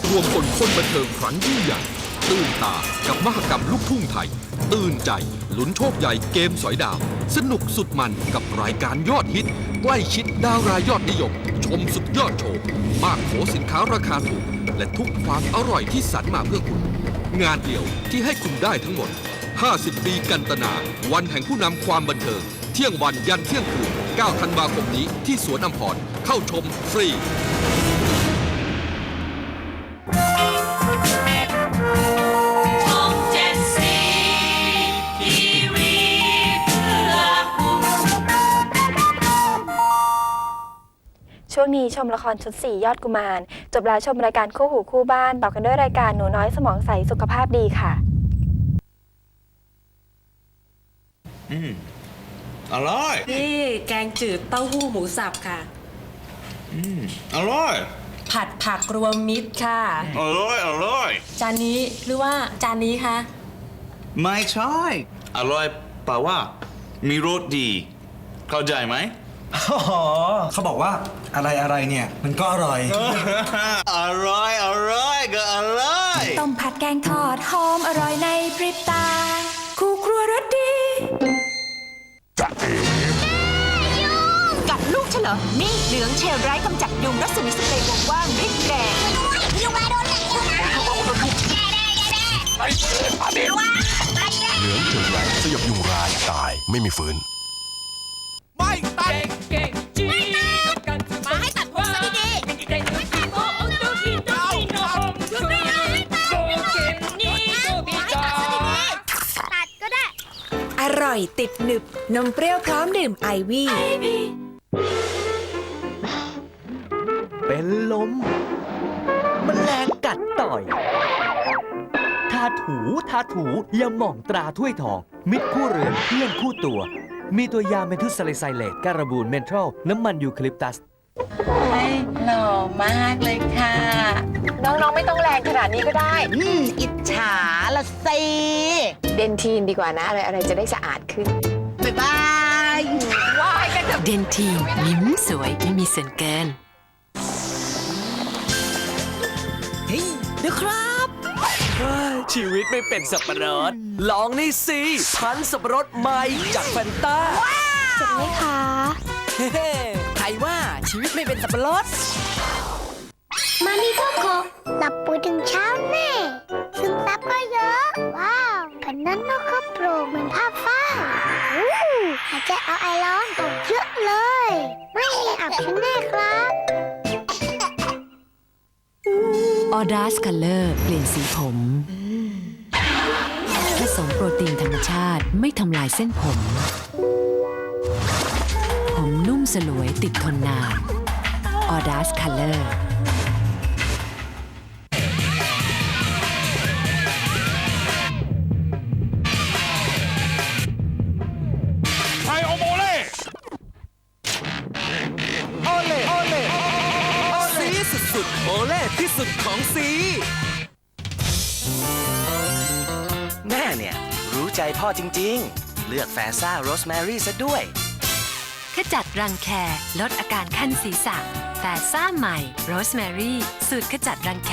บรวมคนคนบันเทิงครั้งยิ่งใหญ่ตื่นตากับมหกรรมลูกทุ่งไทย ตื่นใจลุ้นโชคใหญ่เกมสอยดาว สนุกสุดมันกับรายการยอดฮิต ใกล้ชิดดาวรายอดนิยม ชมสุดยอดโชว์ มากโขสินค้าราคาถูก และทุกความอร่อยที่สรรมาเพื่อคุณ งานเดียวที่ให้คุณได้ทั้งหมด 50 ปีกันตนา วันแห่งผู้นำความบันเทิง เที่ยงวันยันเที่ยงคืน 9 ธันวาคมนี้ที่สวนอัมพรเข้าชมฟรี ช่วงนี้ชมละครชุดสี่ยอดกุมาร จบแล้วชมรายการคู่หูคู่บ้าน ต่อกันด้วยรายการหนูน้อยสมองใสสุขภาพดีค่ะ อืมอร่อย นี่แกงจืดเต้าหู้หมูสับค่ะ อืมอร่อย ผัดผักรวมมิตรค่ะ อร่อย อร่อย จานนี้หรือว่าจานนี้คะไม่ใช่ อร่อยแปลว่า มีรสดี เข้าใจไหม อ๋อเขาบอกว่าอะไรอะไรเนี่ย มันก็อร่อย อร่อยอร่อยก็อร่อย ต้มผัดแกงทอดหอมอร่อยในพริบตา คู่ครัวรสดี กัดลูกฉันเหรอนี่เหลืองเชลไร้กำจัดยุงรัศมีสเปรย์วงกว้างริบแรงยุงมาโดนเลยยุงมาแย่แย่แย่แย่ระวังไปเลยเหลืองเถื่อนใหญ่สยบยุงร้ายตายไม่มีฟื้น ร่อยติดหนึบ นมเปรี้ยวพร้อมดื่มไอวี่เป็นลมมแมลงกัดต่อย ทาถูทาถูยาหม่องตราถ้วยทอง มิตรคู่เรือนเพื่อนคู่ตัว มีตัวยาเมทุสซาลิไซเลตการบูนเมนทรัลน้ำมันยูคลิปตัส หล่อมากเลยค่ะ น้องๆไม่ต้องแรงขนาดนี้ก็ได้ อืมอิจฉาละสิเดนทีนดีกว่านะ อะไรอะไรจะได้สะอาดขึ้น บ๊ายบายเดนทีนลิ้มสวยไม่มีเส้นเกินเดี๋ยวครับชีวิตไม่เป็นสับปะรด ลองนี่สิพันธุ์สับปะรดใหม่จากแฟนตาเจ็บไหมคะ เฮ้ๆใครว่า ชีวิตไม่เป็นสับปะรดมามีโกโก้หลับปุ๋ยถึงเช้าแน่ซึมซับก็เยอะ ว้าวแผ่นนั้นนกก็โปร่งเหมือนผ้าฝ้ายอู้หายใจเอาไอร้อนออกเยอะเลย ไม่มีอับชื้นแน่ครับออดาสคัลเลอร์เปลี่ยนสีผมผสมโปรตีนธรรมชาติไม่ทำลายเส้นผมผ มนุ่มสลวยติดทนนาน ออดาสคัลเลอร์ ไทยโอโมเล่ซีสุดๆโอเล่ที่สุดของซีแม่เนี่ย รู้ใจพ่อจริง ๆ เลือกแฟซ่าโรสแมรี่ซะด้วย ขจัดรังแคลดอาการคันศีรษะ แต่ซ่าใหม่โรสแมรี่สูตรขจัดรังแค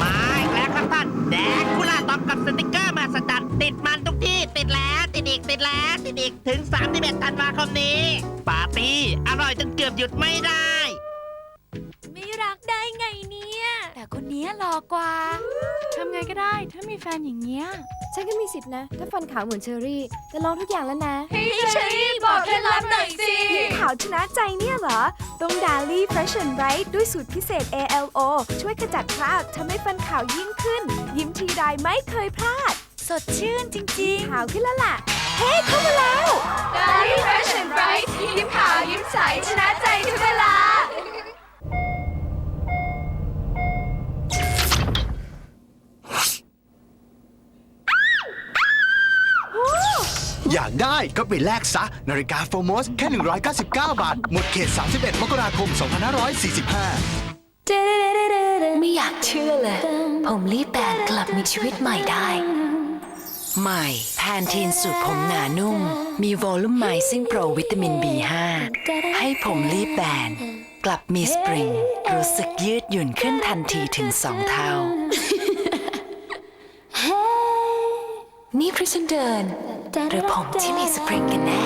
มาอีกแล้วครับท่านแดกคุล่าตอมกับสติกเกอร์มาสตัดติดมันทุกที่ติดแล้วติดอีกติดแล้วติดอีกถึง3 1ธันวาคมนี้ ปาร์ตี้อร่อยจนเกือบหยุดไม่ได้ ไม่รักได้ไงเนี่ย แต่คนนี้หล่อกว่าทำ ไงก็ได้ ถ้ามีแฟนอย่างเงี้ย ฉันก็มีสิทธินะ ถ้าฟันขาวเหมือนเชอรี่ จะลองทุกอย่างแล้วนะให้เชอรี่บอกเคล็ดลับหน่อยสิขาวชนะใจเนี่ยเหรอ ต้องดาลี่ Fresh and Bright ด้วยสูตรพิเศษ ALO ช่วยขจัดคราบทำให้ฟันขาวยิ่งขึ้น ยิ้มทีไรไม่เคยพลาด สดชื่นจริงขาวขึ้นแล้วล่ะ เฮ้เข้ามาแล้วๆดาลี่ Fresh and Bright ยิ้มขาวยิ้มใสชนะใจทุกเวลา อยากได้ก็ไปแลกซะ นาฬิกาโฟมอสแค่ 199 บาท หมดเขต 31 มกราคม 2545 ไม่อยากเชื่อเลย ผมรีบแปดกลับมีชีวิตใหม่ได้ ใหม่แพนทีนสูตรผมหนานุ่ม มีโวลูมไมซิ่งโปรวิตามิน B5 ให้ผมรีบแบน กลับมีสปริง รู้สึกยืดหยุ่นขึ้นทันทีถึง 2 เท่า นี่เพราะฉันเดิน หรือผมที่มีสปริงกันแน่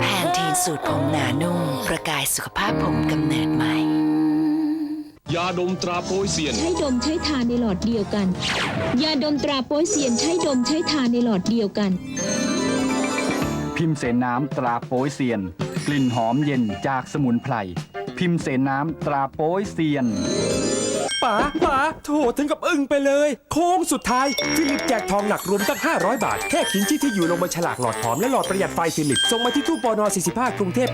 แพนทีนสูตรผมหนานุ่ม ประกายสุขภาพผมกำเนิดใหม่ ยาดมตราโปยเซียน ใช้ดมใช้ทานในหลอดเดียวกัน ยาดมตราโป๊ยเซียนใช้ดมใช้ทานในหลอดเดียวกัน พิมพ์เสนน้ำตราโป้ยเซียน กลิ่นหอมเย็นจากสมุนไพร พิมพ์เสนน้ำตราโป้ยเซียน ป๋าป๋าโถถึงกับอึ้งไปเลย โค้งสุดท้าย ฟิลิปแจกทองหนักรวมตั้ง 500 บาท แค่เขียนชื่อที่อยู่ลงบนฉลากหลอดหอมและหลอดประหยัดไฟฟิลิป ส่งมาที่ตู้ปอนอ45 กรุงเทพ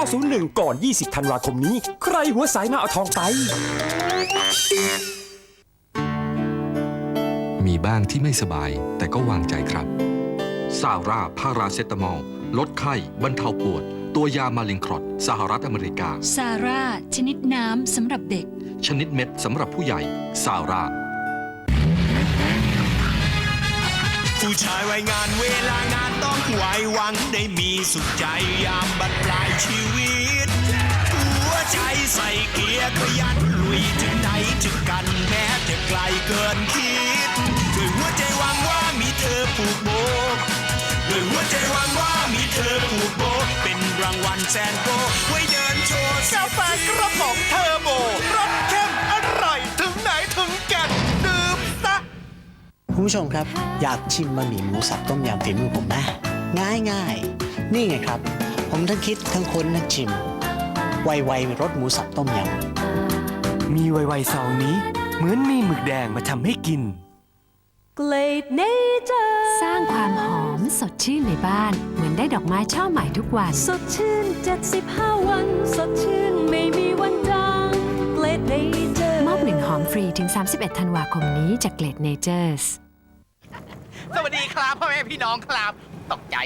10901 ก่อน 20 ธันวาคมนี้ ใครหัวสายมาเอาทองไป มีบ้างที่ไม่สบายแต่ก็วางใจครับซาร่าพาราเซตามอลลดไข้บรรเทาปวด ตัวยามาลิงครอตสหรัฐอเมริกา ซาร่า ชนิดน้ำสำหรับเด็ก ชนิดเม็ดสำหรับผู้ใหญ่ ซาร่า ผู้ชายวัยงานเวลางานต้องไว้หวังได้มีสุขใจยามบัดปลายชีวิต หัวใจใส่เกียร์ขยันลุยถึงไหนถึงกันแม้จะไกลเกินคิดด้วยหัวใจหวังว่ามีเธอผูกโบด้วยหัวใจหวังว่ามีเธอ แสนโกไว้เดินโชว์กาแฟกระป๋องเทอร์โบรสเข้มอร่อย ถึงไหนถึงแก่นดื่มซะคุณผู้ชมครับ อยากชิมบะหมี่หมูสับต้มยำฝีมือผมนะ ง่ายง่ายๆนี่ไงครับ ผมทั้งคิดทั้งค้นทั้งชิม ไวๆรสหมูสับต้มยำ มีไวๆเสาร์นี้ เหมือนมีหมึกแดงมาทำให้กิน เกรดเนเจ ดชื่นในบ้าน เหมือนได้ดอกไม้ช่อใหม่ทุกวัน สดชื่น 75 วัน สดชื่นไม่มีวันจางเกล็ดเนเจอร์มอบหนึ่งหอมฟรีถึง 31 ธันวาคมนี้จากเกรดเนเจอร์ส สวัสดีครับพ่อแม่พี่น้องครับ ตกใจ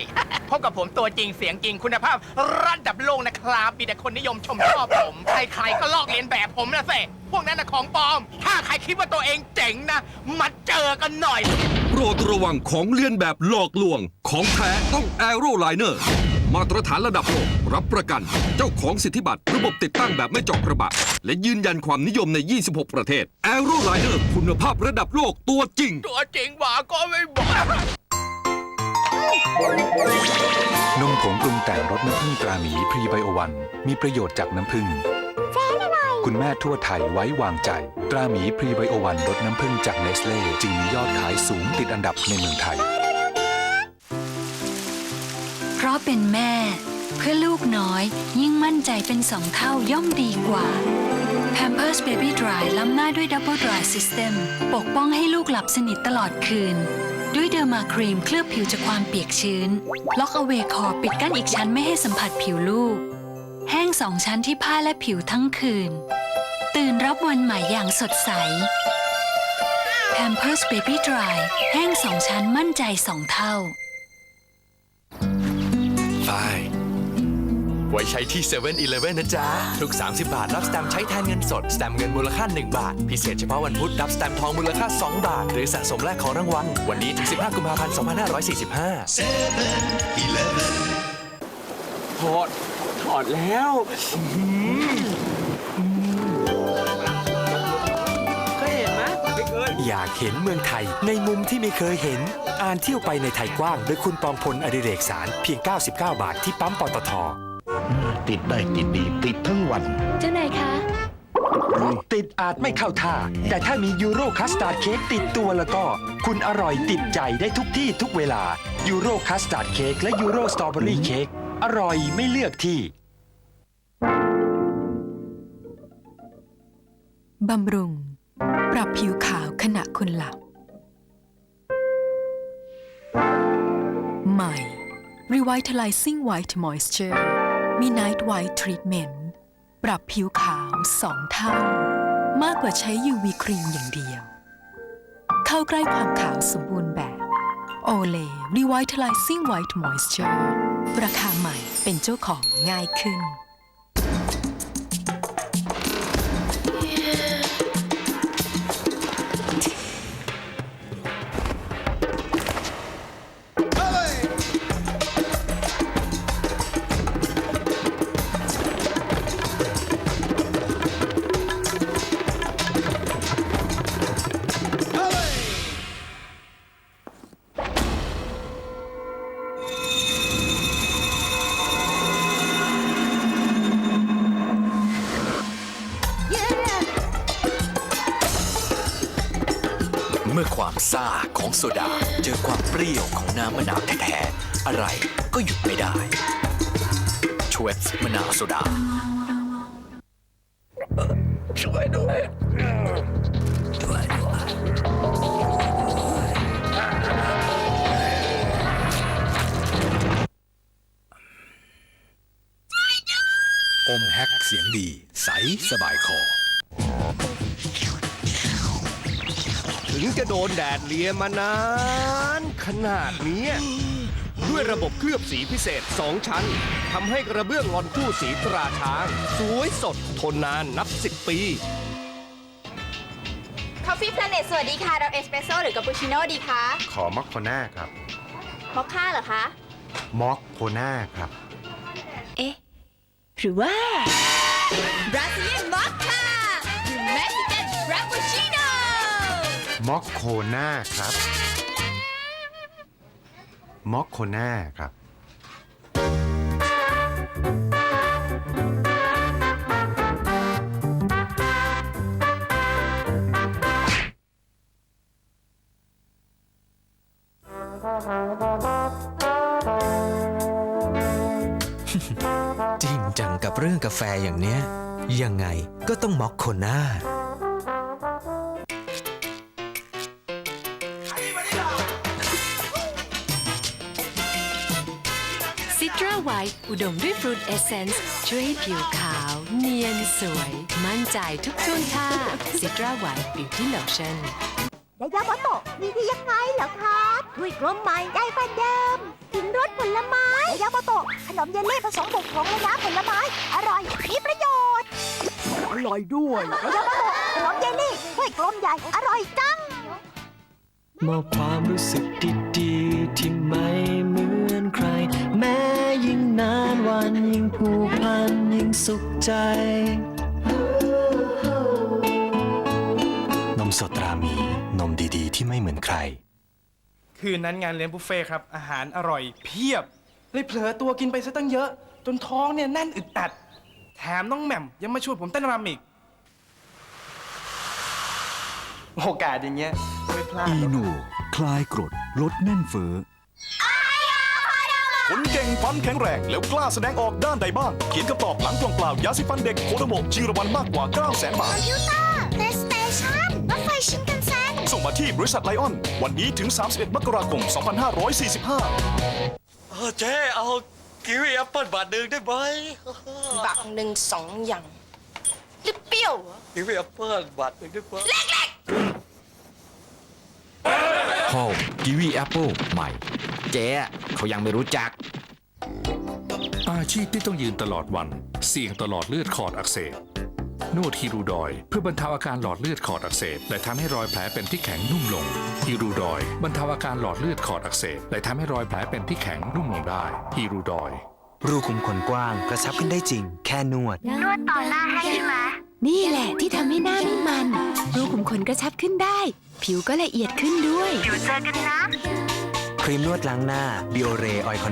พบกับผมตัวจริงเสียงจริงคุณภาพระดับโลกนะครับมีแต่คนนิยมชมชอบผม ใครๆก็ลอกเลียนแบบผมนะเซ่พวกนั้นนะของปลอม ถ้าใครคิดว่าตัวเองเจ๋งนะมาเจอกันหน่อย โปรดระวังของเลียนแบบหลอกลวง ของแท้ต้อง a อโรไลเนอร์มาตรฐานระดับโลกรับประกัน เจ้าของสิทธิบัตรระบบติดตั้งแบบไม่เจาะกระบะ และยืนยันความนิยมใน 26 ประเทศ a อโรไลเนอร์คุณภาพระดับโลกตัวจริง ตัวจริงหว่าก็ไม่บอก นมผงปรุงแต่งรสน้ำผึ้งตราหมีพรีไบโอวัน มีประโยชน์จากน้ำผึ้งคุณแม่ทั่วไทยไว้วางใจ ตราหมีพรีไบโอวันรสน้ำผึ้งจากเนสเล่จึงมียอดขายสูงติดอันดับในเมืองไทย เพราะเป็นแม่ เพื่อลูกน้อยยิ่งมั่นใจเป็นสองเท่าย่อมดีกว่า Pampers Baby Dry ล้ำหน้าด้วย Double Dry System ปกป้องให้ลูกหลับสนิทตลอดคืน ด้วยเดอร์มาครีมเคลือบผิวจากความเปียกชื้น ล็อกเอาเวคอปิดกั้นอีกชั้นไม่ให้สัมผัสผิวลูก แห้งสองชั้นที่ผ้าและผิวทั้งคืน ตื่นรับวันใหม่อย่างสดใส Pampers Baby Dry แห้งสองชั้นมั่นใจสองเท่า ไว้ใช้ที่7 e เ e ่ e อนะจ๊ะ ทุก 30 บาท รับสแตมป์ใช้แทนเงินสด สแตมป์เงินมูลค่า 1 บาท พิเศษเฉพาะวันพุธรับสแตมป์ทองมูลค่า 2 บาท หรือสะสมแลกของรางวัล วันนี้ถึง 15 กุมภาพันธ์ 2545 ถอด ถอดแล้วเคยเห็นไหมไม่เคยอยากเห็นเมืองไทยในมุมที่ไม่เคยเห็น อ่านเที่ยวไปในไทยกว้าง โดยคุณปองพลอดิเรกสารเพียง 99 บาทที่ปั๊มปตท ติดได้ติดดีติดทั้งวัน เจ้านายคะ ติดอาจไม่เข้าท่า แต่ถ้ามียูโรคัสตาร์ดเค้กติดตัวแล้วก็ คุณอร่อยติดใจได้ทุกที่ทุกเวลายูโรคัสตาร์ดเค้กและยูโรสตรอเบอรี่เค้กอร่อยไม่เลือกที่ บำรุง ปรับผิวขาวขณะคุณหลับ ใหม่ Revitalizing White Moisture มีไนท์ไวท์ทรีทเมนต์ปรับผิวขาวสองเท่า มากกว่าใช้ UV ครีมอย่างเดียว เข้าใกล้ความขาวสมบูรณ์แบบโอลีวีไวท์ไลซิ่งไวท์มอยส์เจอร์ราคาใหม่เป็นเจ้าของง่ายขึ้น ของโซดา เจอความเปรี้ยวของน้ำมะนาวแท้ๆอะไรก็หยุดไม่ได้ชเวฟมะนาวโซดา ช่วยด้วยอมแฮกเสียงดี ใสสบายคอ ถึงจะโดนแดดเลียมานาน ขนาดเนี้ยด้วยระบบเคลือบสีพิเศษ 2 ชั้นทำให้กระเบื้องงอนคู่สีตราช้าง สวยสดทนนานนับ 10 ปี Coffee Planet สวัสดีค่ะ เราเอสเปรสโซ่หรือกาปูชิโน่ดีคะขอมอคโคน่าครับมอคค่าเหรอคะ มอคโคน่าครับ เอ๊ะ หรือว่า Brazilian Mocha หรือ Mexican Frappuccino มอคโคน่าครับม็อคโคน่าครับ จริงจังกับเรื่องกาแฟอย่างเนี้ย ยังไงก็ต้องม็อคโคน่า ไวท์อุดมด้วยฟรุตเอเซนส์ช่วยให้ผิวขาว เนียนสวย มั่นใจทุกท่วงท่าซิตราไวท์บิวตี้โลชั่นยายาโมโตะมีที่ยังไงเหรอครับถ้วยกลมใหม่ได้กว่าเดิมถึงรสผลไม้ยายาโมโตะขนมเยลลี่ผสมบุกผงและน้ำผลไม้ อร่อย มีประโยชน์ อร่อยด้วยยายาโมโตะขนมเยลลี่ถ้วยกลมใหญ่ อร่อยจังมอบความรู้สึกดี สุขใจ นมสดตรามีนมดีๆ ที่ไม่เหมือนใคร คืนนั้นงานเลี้ยงบุฟเฟ่ต์ครับ อาหารอร่อยเพียบ เลยเผลอตัวกินไปซะตั้งเยอะ จนท้องเนี่ยแน่นอึดอัด แถมน้องแหม่มยังมาชวนผมเต้นรำอีก โอกาสอย่างเงี้ยไม่พลาดอีโนคลายกรด ลดแน่นเฟ้อ คนเก่งฟันแข็งแรงแล้วกล้าแสดงออกด้านใดบ้าง เขียนคำตอบหลังกล่องเปล่ายาสีฟันเด็กโคโดโมจิรวันมากกว่า 9 0 0 0 0 0 บาคทอมพิวเตอร์เพลย์สเตชันรถไฟชินกันเซ็น ส่งมาที่บริษัทไลออน วันนี้ถึง 31 มกราคม 2545เออเจ๊เอากิวีแอปเปิลบาทหนึ่งได้ไหมบักหนึ่งสองอย่างลิปเปรี้ยวเหรอกิวีแอปเปิลบาทหนึ่งได้ไหมเล็กพอลกีวีแอปเปิลใหม่ เจ๊เขายังไม่รู้จัก อาชีพที่ต้องยืนตลอดวัน เสี่ยงตลอดเลือดขอดอักเสบนวดฮิรูดอยเพื่อบรรเทาอาการหลอดเลือดขอดอักเสบและทำให้รอยแผลเป็นที่แข็งนุ่มลงฮิรูดอยบรรเทาอาการหลอดเลือดขอดอักเสบและทำให้รอยแผลเป็นที่แข็งนุ่มลงได้ฮิรูดอย รูขุมขนกว้างกระชับขึ้นได้จริง แค่นวด นวดต่อหน้าให้ใช่ไหมนี่แหละที่ทำให้หน้านุ่มมัน รูขุมขนกระชับขึ้นได้ ผิวก็ละเอียดขึ้นด้วย เดี๋ยวเจอกันนะ ครีมนวดล้างหน้า b ิโอเรออยล์ค